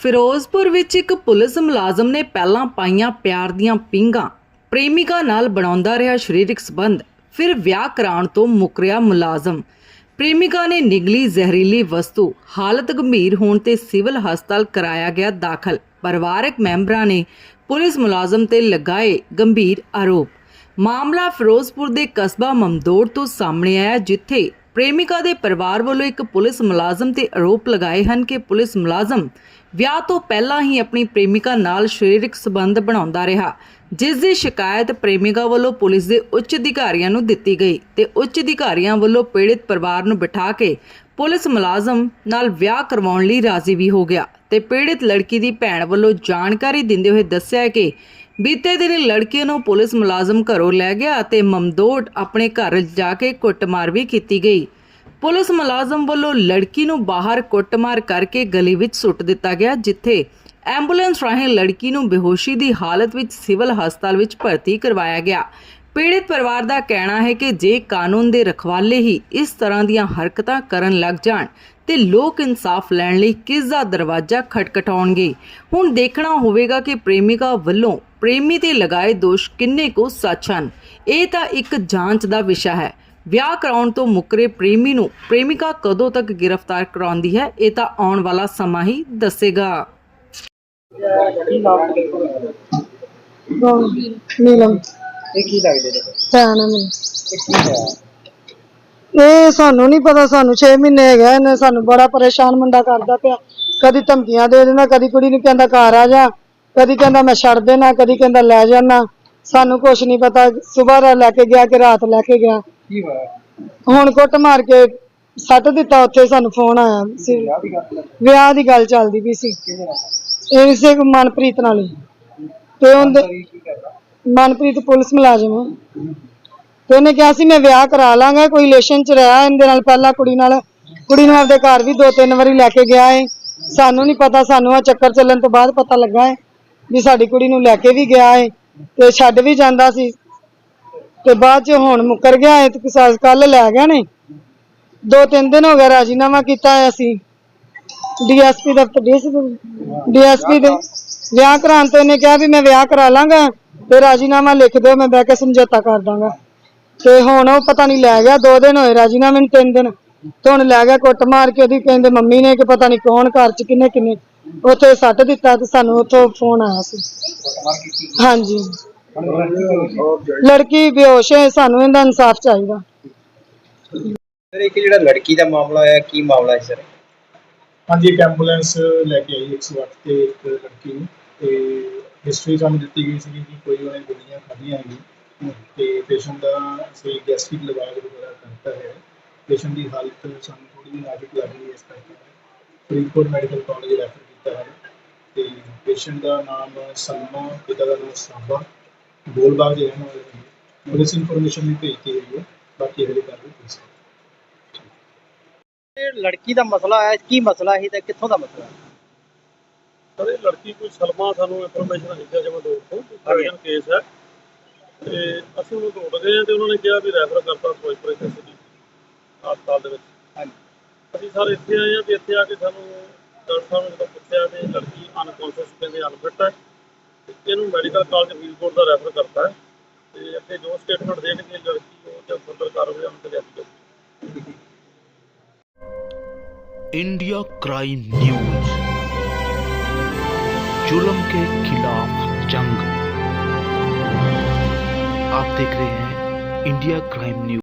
ਫਿਰੋਜ਼ਪੁਰ ਵਿੱਚ ਇੱਕ ਪੁਲਿਸ ਮੁਲਾਜ਼ਮ ਨੇ ਪਹਿਲਾਂ ਪਾਈਆਂ ਪਿਆਰ ਦੀਆਂ ਪਿੰਗਾਂ ਪ੍ਰੇਮਿਕਾ ਨਾਲ ਬਣਾਉਂਦਾ ਰਿਹਾ ਸਰੀਰਕ ਸੰਬੰਧ, ਫਿਰ ਵਿਆਹ ਕਰਾਉਣ ਤੋਂ ਮੁਕਰਿਆ ਮੁਲਾਜ਼ਮ। ਪ੍ਰੇਮਿਕਾ ਨੇ ਨਿਗਲੀ ਜ਼ਹਿਰੀਲੀ ਵਸਤੂ, ਹਾਲਤ ਗੰਭੀਰ ਹੋਣ ਤੇ ਸਿਵਲ ਹਸਪਤਾਲ ਕਰਾਇਆ ਗਿਆ ਦਾਖਲ। ਪਰਿਵਾਰਕ ਮੈਂਬਰਾਂ ਨੇ ਪੁਲਿਸ ਮੁਲਾਜ਼ਮ ਤੇ ਲਗਾਏ ਗੰਭੀਰ ਆਰੋਪ। ਮਾਮਲਾ ਫਿਰੋਜ਼ਪੁਰ ਦੇ ਕਸਬਾ ਮਮਦੋੜ ਤੋਂ ਸਾਹਮਣੇ ਆਇਆ, ਜਿੱਥੇ ਪ੍ਰੇਮਿਕਾ ਦੇ ਪਰਿਵਾਰ ਵੱਲੋਂ ਇੱਕ ਪੁਲਿਸ ਮੁਲਾਜ਼ਮ ਤੇ ਆਰੋਪ ਲਗਾਏ ਹਨ ਕਿ ਪੁਲਿਸ ਮੁਲਾਜ਼ਮ ਵਿਆਹ ਤੋਂ ਪਹਿਲਾਂ ਹੀ ਆਪਣੀ ਪ੍ਰੇਮਿਕਾ ਨਾਲ ਸਰੀਰਕ ਸੰਬੰਧ ਬਣਾਉਂਦਾ ਰਿਹਾ, ਜਿਸ ਦੀ ਸ਼ਿਕਾਇਤ ਪ੍ਰੇਮਿਕਾ ਵੱਲੋਂ ਪੁਲਿਸ ਦੇ ਉੱਚ ਅਧਿਕਾਰੀਆਂ ਨੂੰ ਦਿੱਤੀ ਗਈ ਤੇ ਉੱਚ ਅਧਿਕਾਰੀਆਂ ਵੱਲੋਂ ਪੀੜਿਤ ਪਰਿਵਾਰ ਨੂੰ ਬਿਠਾ ਕੇ ਪੁਲਿਸ ਮੁਲਾਜ਼ਮ ਨਾਲ ਵਿਆਹ ਕਰਵਾਉਣ ਲਈ ਰਾਜ਼ੀ ਵੀ ਹੋ ਗਿਆ ਤੇ ਪੀੜਿਤ ਲੜਕੀ ਦੀ ਭੈਣ ਵੱਲੋਂ ਜਾਣਕਾਰੀ ਦਿੰਦੇ ਹੋਏ ਦੱਸਿਆ ਕਿ ਬੀਤੇ ਦਿਨ ਲੜਕੀ ਨੂੰ ਪੁਲਿਸ ਮੁਲਾਜ਼ਮ ਘਰੋਂ ਲੈ ਗਿਆ ਅਤੇ ਮਮਦੋਟ ਆਪਣੇ ਘਰ ਜਾ ਕੇ ਕੁੱਟਮਾਰ ਵੀ ਕੀਤੀ ਗਈ। ਪੁਲਿਸ ਮੁਲਾਜ਼ਮ ਵੱਲੋਂ ਲੜਕੀ ਨੂੰ ਬਾਹਰ ਕੁੱਟਮਾਰ ਕਰਕੇ ਗਲੀ ਵਿੱਚ ਸੁੱਟ ਦਿੱਤਾ ਗਿਆ, ਜਿੱਥੇ ਐਂਬੂਲੈਂਸ ਰਾਹੀਂ ਲੜਕੀ ਨੂੰ ਬੇਹੋਸ਼ੀ ਦੀ ਹਾਲਤ ਵਿੱਚ ਸਿਵਲ ਹਸਪਤਾਲ ਵਿੱਚ ਭਰਤੀ ਕਰਵਾਇਆ ਗਿਆ। ਪੀੜਿਤ ਪਰਿਵਾਰ ਦਾ ਕਹਿਣਾ ਹੈ ਕਿ ਜੇ ਕਾਨੂੰਨ ਦੇ ਰਖਵਾਲੇ ਹੀ ਇਸ ਤਰ੍ਹਾਂ ਦੀਆਂ ਹਰਕਤਾਂ ਕਰਨ ਲੱਗ ਜਾਣ, ਤੇ ਲੋਕ ਇਨਸਾਫ ਲੈਣ ਲਈ ਕਿਸ ਦਾ ਦਰਵਾਜ਼ਾ ਖਟਖਟਾਉਣਗੇ? ਹੁਣ ਦੇਖਣਾ ਹੋਵੇਗਾ ਕਿ ਪ੍ਰੇਮਿਕਾ ਵੱਲੋਂ ਪ੍ਰੇਮੀ ਤੇ ਲਗਾਏ ਦੋਸ਼ ਕਿੰਨੇ ਕੁ ਸੱਚ ਹਨ। ਇਹ ਤਾਂ ਇੱਕ ਜਾਂਚ ਦਾ ਵਿਸ਼ਾ ਹੈ। ਵਿਆਹ ਕਰਾਉਣ ਤੋਂ ਮੁਕਰੇ ਪ੍ਰੇਮੀ ਨੂੰ ਪ੍ਰੇਮਿਕਾ ਕਦੋਂ ਤੱਕ ਗ੍ਰਿਫਤਾਰ ਕਰਾਉਂਦੀ ਹੈ ਇਹ ਤਾਂ ਆਉਣ ਵਾਲਾ ਸਮਾਂ ਹੀ ਦੱਸੇਗਾ। ਨੀਲਮ। ਇਹ ਕੀ ਲੱਗਦੇ ਨੇ? ਭੈਣ ਹੈ ਮੇਰੀ। ਇਹ ਕੀ ਹੋਇਆ? ਇਹ ਸਾਨੂੰ ਨਹੀਂ ਪਤਾ ਸਾਨੂੰ 6 ਮਹੀਨੇ ਹੋ ਗਏ ਇਹਨੇ ਸਾਨੂੰ ਬੜਾ ਪਰੇਸ਼ਾਨ ਮੁੰਡਾ ਕਰਦਾ ਪਿਆ। ਕਦੀ ਧਮਕੀਆਂ ਦੇ ਦਿੰਦਾ ਕਦੀ ਕੁੜੀ ਨੂੰ ਕਹਿੰਦਾ ਘਰ ਆ ਜਾ ਕਦੀ ਕਹਿੰਦਾ ਮੈਂ ਛੱਡ ਦੇਣਾ ਕਦੀ ਕਹਿੰਦਾ ਲੈ ਜਾਣਾ। ਸਾਨੂੰ ਕੁਝ ਨਹੀਂ ਪਤਾ ਸਵੇਰ ਲੈ ਕੇ ਗਿਆ ਕਿ ਰਾਤ ਲੈ ਕੇ ਗਿਆ। ਕੀ ਹੋਇਆ? ਹੁਣ ਕੁੱਟ ਮਾਰ ਕੇ ਸੱਟ ਦਿੱਤਾ ਉੱਥੇ ਸਾਨੂੰ ਫੋਨ ਆਇਆ ਸੀ। ਵਿਆਹ ਦੀ ਗੱਲ ਵਿਆਹ ਦੀ ਗੱਲ ਚੱਲਦੀ ਵੀ ਸੀ। ਕਿਹਦੇ ਨਾਲ? ਇਹ ਇਸੇ ਮਨਪ੍ਰੀਤ ਨਾਲ ਹੀ। ਤੇ ਉਹਦੇ ਮਨਪ੍ਰੀਤ ਪੁਲਿਸ ਮੁਲਾਜ਼ਮ। ਹੈ ਤੇ ਉਹਨੇ ਕਿਹਾ ਸੀ ਮੈਂ ਵਿਆਹ ਕਰਾ ਲਾਂਗਾ ਕੋਈ ਰਿਲੇਸ਼ਨ ਚ ਰਿਹਾ ਇਹਦੇ ਨਾਲ। ਪਹਿਲਾਂ ਕੁੜੀ ਨਾਲ ਕੁੜੀ ਨੂੰ ਆਪਦੇ ਘਰ ਵੀ ਦੋ ਤਿੰਨ ਵਾਰੀ ਲੈ ਕੇ ਗਿਆ ਏ। ਸਾਨੂੰ ਨਹੀਂ ਪਤਾ ਸਾਨੂੰ ਆ ਚੱਕਰ ਚੱਲਣ ਤੋਂ ਬਾਅਦ ਪਤਾ ਲੱਗਾ ਏ ਵੀ ਸਾਡੀ ਕੁੜੀ ਨੂੰ ਲੈ ਕੇ ਵੀ ਗਿਆ ਏ। ਤੇ ਛੱਡ ਵੀ ਜਾਂਦਾ ਸੀ। ਤੇ ਬਾਅਦ ਚ ਹੁਣ ਮੁੱਕਰ ਗਿਆ ਏ ਤੇ ਕੱਲ ਲੈ ਗਿਆ ਨੇ ਦੋ ਤਿੰਨ ਦਿਨ ਹੋ ਗਏ ਰਾਜੀਨਾਮਾ ਕੀਤਾ ਹੈ ਅਸੀਂ। ਡੀਐਸਪੀ ਦਫ਼ਤਰ ਡੀਐਸਪੀ ਦੇ। ਵਿਆਹ ਕਰਾਉਣ ਤੇ ਉਹਨੇ ਕਿਹਾ ਵੀ ਮੈਂ ਵਿਆਹ ਕਰਾ ਲਾਂਗਾ ਤੇ ਰਾਜੀਨਾਮਾ ਲਿਖ ਦਿਓ, ਮੈਂ ਬਹਿ ਕੇ ਸਮਝੌਤਾ ਕਰ ਦਾਂਗਾ। ਤੇ ਹੁਣ ਉਹ ਪਤਾ ਨਹੀਂ ਲੈ ਗਿਆ, ਦੋ ਦਿਨ ਹੋਏ ਰਾਜੀਨਾਮੇ ਨੂੰ ਤਿੰਨ ਦਿਨ। ਤੇ ਹੁਣ ਲੈ ਗਿਆ ਕੁੱਟ ਮਾਰ ਕੇ ਉਹਦੀ, ਕਹਿੰਦੇ ਮੰਮੀ ਨੇ ਕਿ ਪਤਾ ਨਹੀਂ ਕੌਣ ਘਰ ਚ ਕਿੰਨੇ ਕਿੰਨੇ ਉੱਥੇ ਸੱਟ ਦਿੱਤਾ ਤੇ ਸਾਨੂੰ ਉੱਥੋਂ ਫੋਨ ਆਇਆ ਸੀ। ਹਾਂਜੀ। ਲੜਕੀ ਬੇਹੋਸ਼ ਹੈ ਸਾਨੂੰ ਇਹਦਾ ਇਨਸਾਫ ਚਾਹੀਦਾ। ਸਰ ਇੱਕ ਜਿਹੜਾ ਲੜਕੀ ਦਾ ਮਾਮਲਾ ਹੋਇਆ ਕੀ ਮਾਮਲਾ ਹੈ ਸਰ? ਹਾਂਜੀ ਇੱਕ ਐਂਬੂਲੈਂਸ ਲੈ ਕੇ ਆਈ 108 ਤੇ ਇੱਕ ਲੜਕੀ ਨੂੰ ਤੇ ਹਿਸਟਰੀ ਸਾਨੂੰ ਦਿੱਤੀ ਗਈ ਸੀ ਕਿ ਕੋਈ ਉਹਨੇ ਗੋਲੀਆਂ ਖਾਧੀਆਂ ਹੈਗੀਆਂ ਤੇ ਪੇਸ਼ੈਂਟ ਦਾ ਅਸੀਂ ਗੈਸਟ੍ਰਿਕ ਲਵਾਗ ਵਗੈਰਾ ਕਰਤਾ ਹੈ। ਪੇਸ਼ੈਂਟ ਦੀ ਹਾਲਤ ਸਾਨੂੰ ਥੋੜੀ ਜਿਹੀ ਨਾਜ਼ੁਕ ਲੱਗ ਰਹੀ ਹੈ ਇਸ ਕਰਕੇ। ਫਰੀਦਕੋਟ ਮੈਡੀਕਲ ਕਾਲਜ ਰੈਫਰ ਕੀਤਾ ਹੈ। ਤੇ ਪੇਸ਼ੈਂਟ ਦਾ ਨਾਮ ਸਲਮਾ ਪਿਤਾ ਦਾ ਨਾਮ ਸਾਬਾ ਗੋਲਬਾਗ ਦੇ ਰਹਿਣ ਵਾਲੇ ਨੇ। ਪੁਲਿਸ ਇਨਫੋਰਮੇਸ਼ਨ ਵੀ ਭੇਜਤੀ ਹੋਈ ਹੈ। ਬਾਕੀ ਅਗਲੀ ਕਾਰਵਾਈ ਪੁਲਿਸ ਇਹ ਲੜਕੀ ਦਾ ਮਸਲਾ ਆਇਆ ਕੀ ਮਸਲਾ ਹੈ? ਤੇ ਕਿੱਥੋਂ ਦਾ ਮਸਲਾ ਹੈ? ਸਰ ਇਹ ਲੜਕੀ ਕੋਈ ਸਲਮਾ ਸਾਨੂੰ ਇਨਫੋਰਮੇਸ਼ਨ ਆਈ ਸੀ ਜਮਾ ਦੋ ਤੋਂ ਕੇਸ ਹੈ। ਤੇ ਅਸੀਂ ਉਹਨੂੰ ਦੌੜ ਗਏ ਹਾਂ ਤੇ ਉਹਨਾਂ ਨੇ ਕਿਹਾ ਵੀ ਰੈਫਰ ਕਰਤਾ ਫਿਰੋਜ਼ਪੁਰ ਸਿਟੀ ਹਸਪਤਾਲ ਦੇ ਵਿੱਚ। ਹਾਂਜੀ। ਅਸੀਂ ਸਾਰੇ ਇੱਥੇ ਆਏ ਹਾਂ ਤੇ ਇੱਥੇ ਆ ਕੇ ਸਾਨੂੰ ਡਾਕਟਰ ਸਾਹਿਬ ਨੇ ਜਦੋਂ ਪੁੱਛਿਆ ਤੇ ਲੜਕੀ ਅਨਕੌਂਸ਼ੀਅਸ ਕਹਿੰਦੇ ਅਨਫਿਟ ਹੈ। ਤੇ ਇਹਨੂੰ ਮੈਡੀਕਲ ਕਾਲਜ ਫਰੀਦਕੋਟ ਦਾ ਰੈਫਰ ਕਰਤਾ ਹੈ ਤੇ ਅੱਗੇ ਜੋ ਸਟੇਟਮੈਂਟ ਦੇਣਗੇ ਲੜਕੀ ਉਹ ਤੇ ਫਰਦਰ ਕਾਰਵਾਈ ਉਹਨਾਂ ਤੇ ਲਿਆਂਦੀ ਜਾਊਗੀ इंडिया क्राइम न्यूज जुल्म के खिलाफ जंग आप देख रहे हैं इंडिया क्राइम न्यूज